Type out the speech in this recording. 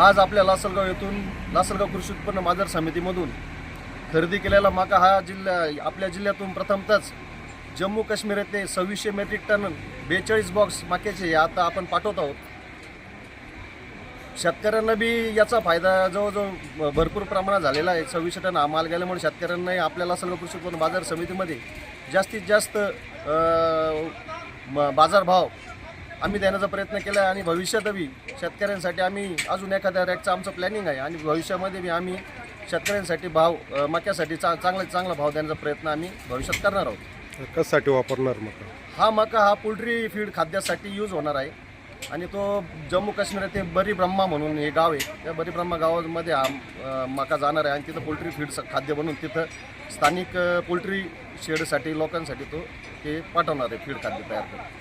आज आपल्या लासलगाव येथून लासलगाव कृषी उत्पन्न बाजार समितीमधून खरेदी केलेला माका हा जिल्हा आपल्या जिल्ह्यातून प्रथमतच जम्मू काश्मीर येथे सव्वीसशे मेट्रिक टन बेचाळीस बॉक्स मक्याचे हे आता आपण पाठवत आहोत. शेतकऱ्यांना बी याचा फायदा जवळजवळ भरपूर प्रमाणात झालेला आहे. सव्वीसशे टन हा माल गेल्यामुळे शेतकऱ्यांनाही आपल्या लासलगाव कृषी उत्पन्न बाजार समितीमध्ये जास्तीत जास्त म- बाजारभाव आम्ही देण्याचा प्रयत्न केला आहे आणि भविष्यातही शेतकऱ्यांसाठी आम्ही अजून एखाद्या रॅकचं आमचं प्लॅनिंग आहे. आणि भविष्यामध्ये बी आम्ही शेतकऱ्यांसाठी भाव अं, मक्यासाठी चा चांगला चांगला भाव देण्याचा प्रयत्न आम्ही भविष्यात करणार आहोत. कशासाठी वापरणार मका? हा मका हा पोल्ट्री फीड खाद्यासाठी यूज होणार आहे. आणि तो जम्मू काश्मीर येथे बरी ब्रह्मा म्हणून हे गाव आहे. त्या बरी ब्रह्मा गावामध्ये हा अ, मका जाणार आहे आणि तिथं पोल्ट्री फीड खाद्य बनवून तिथं स्थानिक अ, पोल्ट्री शेडसाठी लोकांसाठी तो ते पाठवणार आहे फीड खाद्य तयार करून.